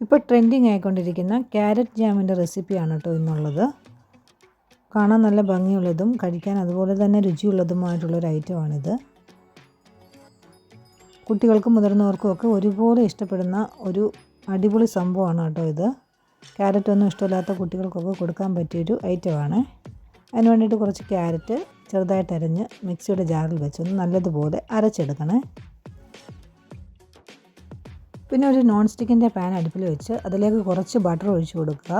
ഇപ്പോൾ trending ആയിക്കൊണ്ടിരിക്കുന്ന carrot ജാമിന്റെ റെസിപ്പിയാണ് കേട്ടോ ഇന്നുള്ളത്. കാണാൻ നല്ല ഭംഗിയുള്ളതും കഴിക്കാൻ അതുപോലെ തന്നെ രുചിയുള്ളതുമായിട്ടുള്ളൊരു ഐറ്റമാണിത് കുട്ടികൾക്കും മുതിർന്നവർക്കും ഒക്കെ ഒരുപോലെ ഇഷ്ടപ്പെടുന്ന ഒരു അടിപൊളി സംഭവമാണ് കേട്ടോ ഇത്. ക്യാരറ്റ് ഒന്നും ഇഷ്ടമില്ലാത്ത കുട്ടികൾക്കൊക്കെ കൊടുക്കാൻ പറ്റിയൊരു ഐറ്റമാണ് അതിന് വേണ്ടിയിട്ട് കുറച്ച് ക്യാരറ്റ് ചെറുതായിട്ട് അരിഞ്ഞ് മിക്സിയുടെ ജാറിൽ വെച്ചൊന്ന് നല്ലതുപോലെ അരച്ചെടുക്കണേ. പിന്നെ ഒരു നോൺ സ്റ്റിക്കിന്റെ പാൻ അടുപ്പിൽ വെച്ച് അതിലേക്ക് കുറച്ച് ബട്ടർ ഒഴിച്ച് കൊടുക്കുക.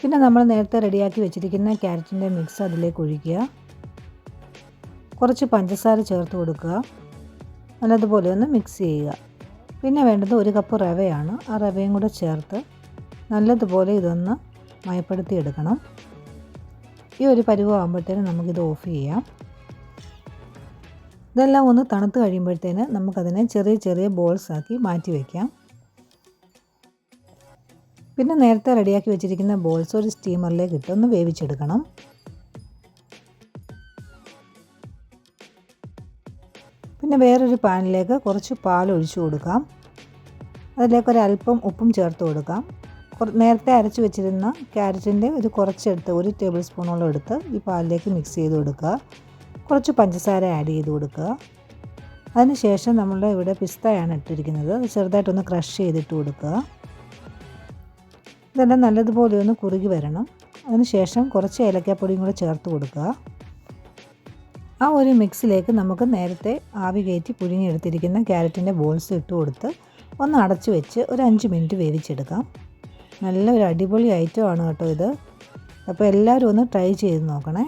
പിന്നെ നമ്മൾ നേരത്തെ റെഡിയാക്കി വെച്ചിരിക്കുന്ന ക്യാരറ്റിന്റെ മിക്സ് അതിലേക്ക് ഒഴിക്കുക. കുറച്ച് പഞ്ചസാര ചേർത്ത് കൊടുക്കുക. നല്ലതുപോലെ ഒന്ന് മിക്സ് ചെയ്യുക. പിന്നെ വേണ്ടത് ഒരു കപ്പ് റവയാണ്. ആ റവയും കൂടെ ചേർത്ത് നല്ലതുപോലെ ഇതൊന്ന് മയപ്പെടുത്തി എടുക്കണം ഈ ഒരു പരുവമാകുമ്പോഴത്തേനും നമുക്കിത് ഓഫ് ചെയ്യാം. ഇതെല്ലാം ഒന്ന് തണുത്ത് കഴിയുമ്പോഴത്തേന് നമുക്കതിനെ ചെറിയ ചെറിയ ബോൾസ് ആക്കി മാറ്റി വയ്ക്കാം പിന്നെ നേരത്തെ റെഡിയാക്കി വെച്ചിരിക്കുന്ന ബോൾസ് ഒരു സ്റ്റീമറിലേക്ക് ഇട്ട് ഒന്ന് വേവിച്ചെടുക്കണം. പിന്നെ വേറൊരു പാനിലേക്ക് കുറച്ച് പാൽ ഒഴിച്ചു കൊടുക്കാം. അതിലേക്ക് ഒരു അല്പം ഉപ്പും ചേർത്ത് കൊടുക്കാം. നേരത്തെ അരച്ച് വെച്ചിരുന്ന ക്യാരറ്റിന്റെ ഒരു കുറച്ചെടുത്ത് ഒരു ടേബിൾ സ്പൂണോളം എടുത്ത് ഈ പാലിലേക്ക് മിക്സ് ചെയ്ത് കൊടുക്കുക. കുറച്ച് പഞ്ചസാര ആഡ് ചെയ്ത് കൊടുക്കുക. അതിനുശേഷം നമ്മൾ ഇവിടെ പിസ്തയാണ് ഇട്ടിരിക്കുന്നത്. ചെറുതായിട്ടൊന്ന് ക്രഷ് ചെയ്തിട്ട് കൊടുക്കുക. ഇതെല്ലാം നല്ലതുപോലെ ഒന്ന് കുറുകി വരണം. അതിനുശേഷം കുറച്ച് ഏലക്കാപ്പൊടിയും കൂടെ ചേർത്ത് കൊടുക്കുക. ആ ഒരു മിക്സിലേക്ക് നമുക്ക് നേരത്തെ ആവി കയറ്റി പുഴുങ്ങിയെടുത്തിരിക്കുന്ന ക്യാരറ്റിന്റെ ബോൾസ് ഇട്ട് കൊടുത്ത് ഒന്ന് അടച്ചു വെച്ച് ഒരു അഞ്ച് മിനിറ്റ് വേവിച്ചെടുക്കാം. നല്ലൊരു അടിപൊളി ഐറ്റമാണ് കേട്ടോ ഇത്. അപ്പോൾ എല്ലാവരും ഒന്ന് ട്രൈ ചെയ്ത് നോക്കണേ.